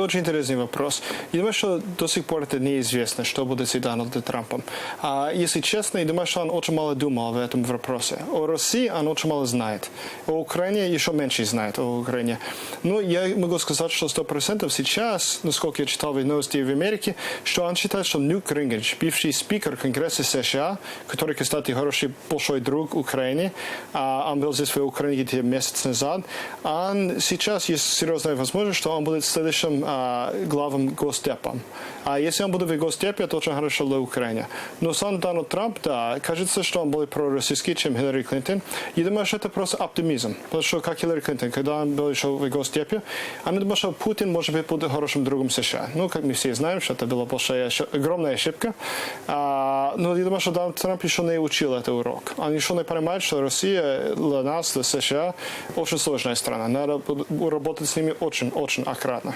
Очень интересный вопрос. Я думаю, что до сих пор это неизвестно, что будет с Дональдом Трампом. А если честно, я думаю, что он очень мало думал в этом вопросе. О России он очень мало знает. О Украине еще меньше знает о Украине. Но я могу сказать, что 100% сейчас, насколько я читал в новости в Америке, что он считает, что Ньют Грингрич, бывший спикер Конгресса США, который, кстати, хороший большой друг Украины, а он был здесь в Украине где-то месяц назад, он сейчас есть серьезная возможность, что он будет следующим а, главным госдепом. А если он будет в госдепе, это очень хорошо для Украины. Но сам Дональд Трамп, да, кажется, что он более пророссийский, чем Хиллари Клинтон. Я думаю, что это просто оптимизм. Потому что, как Хиллари Клинтон, когда он был еще в госдепе, она думала, что Путин может быть будет хорошим другом США. Ну, как мы все знаем, что это была большая, ошиб- огромная ошибка. А, но я думаю, что Дональд Трамп еще не учил этот урок. Он еще не понимает, что Россия для нас, для США, очень сложная страна. Надо работать с ними очень-очень аккуратно.